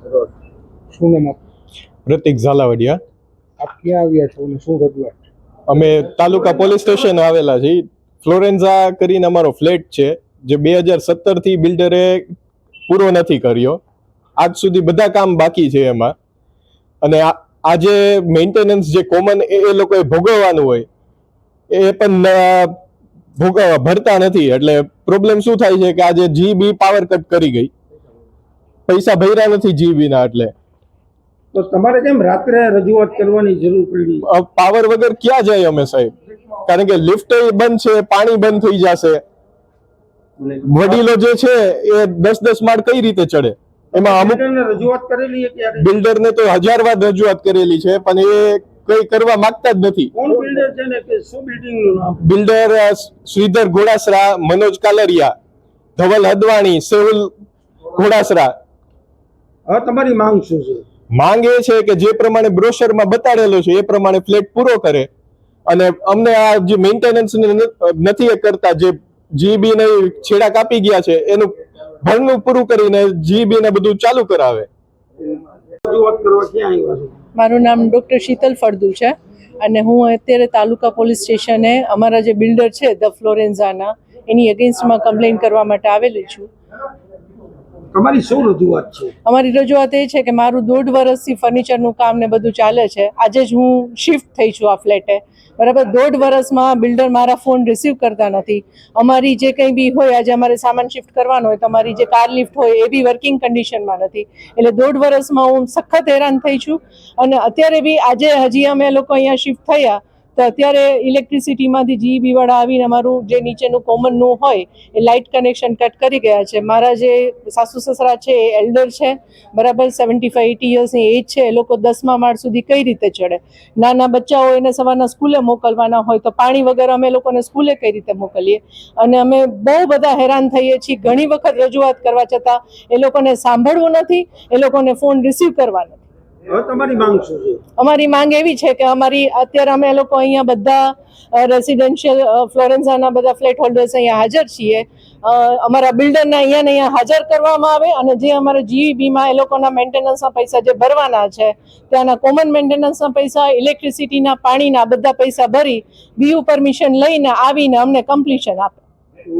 શું નામ પ્રતિક ઝાલાવડિયા. આપ ક્યાં આવ્યા છો અને શું રજૂઆત? અમે તાલુકા પોલીસ સ્ટેશન આવેલા છીએ. ફ્લોરેન્ઝા કરીને અમારો ફ્લેટ છે જે બે હજાર સત્તરથી બિલ્ડરે પૂરો નથી કર્યો. આજ સુધી બધા કામ બાકી છે એમાં. અને આ આ મેન્ટેનન્સ જે કોમન એ લોકોએ ભોગવવાનું હોય એ પણ ભોગવવા ભરતા નથી. એટલે પ્રોબ્લેમ શું થાય છે કે આજે જીબી પાવર કટ કરી ગઈ. પૈસા ભર્યા નથી જીબીના એટલે. તો તમારે કેમ રાત્રે રજૂઆત કરવાની જરૂર પડી. પાવર વગર ક્યાં જાય અમે સાહેબ? કારણ કે લિફ્ટ બંધ છે પાણી બંધ થઈ જશે. વડીલો જે છે એ દસ દસ માળ કઈ રીતે ચડે? એમાં અમુક રજૂઆત કરેલી છે ક્યારે? બિલ્ડરને તો હજાર વાર રજૂઆત કરેલી છે પણ એ કઈ કરવા માંગતા જ નથી. કોણ બિલ્ડર છે ને કે શું બિલ્ડિંગનું નામ? Builder Shridhar Ghodasara Manoj Kalariya Dhaval Hadvani several Ghodasara. હવે તમારી માંગ શું છે? માંગ એ છે કે જે પ્રમાણે બ્રોશરમાં બતાડેલો છે એ પ્રમાણે ફ્લેટ પૂરો કરે. અને અમને આ જે મેન્ટેનન્સ નથી કરતા જે જીબી ને છેડા કાપી ગયા છે એનું ભરનું પૂરું કરીને જીબી ને બધું ચાલુ કરાવે. મારું નામ ડૉક્ટર શીતલ ફળદુ છે અને હું અત્યારે તાલુકા પોલીસ સ્ટેશને અમારા જે બિલ્ડર છે ધ ફ્લોરેન્ઝાના એની અગેન્સ્ટમાં કમ્પ્લેન કરવા માટે આવેલી છું. તમારી શું રજૂઆત છે? અમારી રજૂઆત એ છે કે મારું દોઢ વર્ષથી ફર્નિચરનું કામ ને બધું ચાલે છે. આજે જ હું શિફ્ટ થઈ છું આ ફ્લેટે બરાબર? દોઢ વર્ષમાં બિલ્ડર મારા ફોન રિસીવ કરતા નથી. અમારી જે કંઈ બી હોય, આજે અમારે સામાન શિફ્ટ કરવાનો હોય, તો અમારી જે કાર લિફ્ટ હોય એ બી વર્કિંગ કન્ડિશનમાં નથી. એટલે દોઢ વર્ષમાં હું સખત હેરાન થઈ છું. અને અત્યારે બી આજે હજી અમે લોકો અહીંયા શિફ્ટ થયા તો અત્યારે ઇલેક્ટ્રિસિટીમાંથી જી બીવાળા આવીને અમારું જે નીચેનું કોમનનું હોય, એ લાઇટ કનેક્શન કટ કરી ગયા છે. મારા જે સાસુ સસરા છે, એ એલ્ડર છે, બરાબર સેવન્ટી ફાઈવ એટી યર્સની એજ છે, એ લોકો દસમા માળ સુધી કઈ રીતે ચડે? નાના બચ્ચાઓ એને સવારના સ્કૂલે મોકલવાના હોય તો પાણી વગર અમે લોકોને સ્કૂલે કઈ રીતે મોકલીએ? અને અમે બહુ બધા હેરાન થઈએ છીએ. ઘણી વખત રજૂઆત કરવા છતાં એ લોકોને સાંભળવું નથી, એ લોકોને ફોન રિસીવ કરવા નથી. અમારી માંગ એવી છે કે અમારી અત્યારે અમે લોકો અહીંયા બધા રેસિડેન્શિયલ ફ્લોરેન્ઝાના બધા ફ્લેટ હોલ્ડર્સ અહીંયા હાજર છીએ. અમારા બિલ્ડરને અહીંયા ને અહીંયા હાજર કરવામાં આવે અને જે અમારા જીઈબીમાં એ લોકોના મેન્ટેનન્સના પૈસા જે ભરવાના છે, ત્યાંના કોમન મેન્ટેનન્સના પૈસા ઇલેક્ટ્રિસિટીના પાણીના બધા પૈસા ભરી બીયુ પરમિશન લઈને આવીને અમને કમ્પ્લીશન આપે.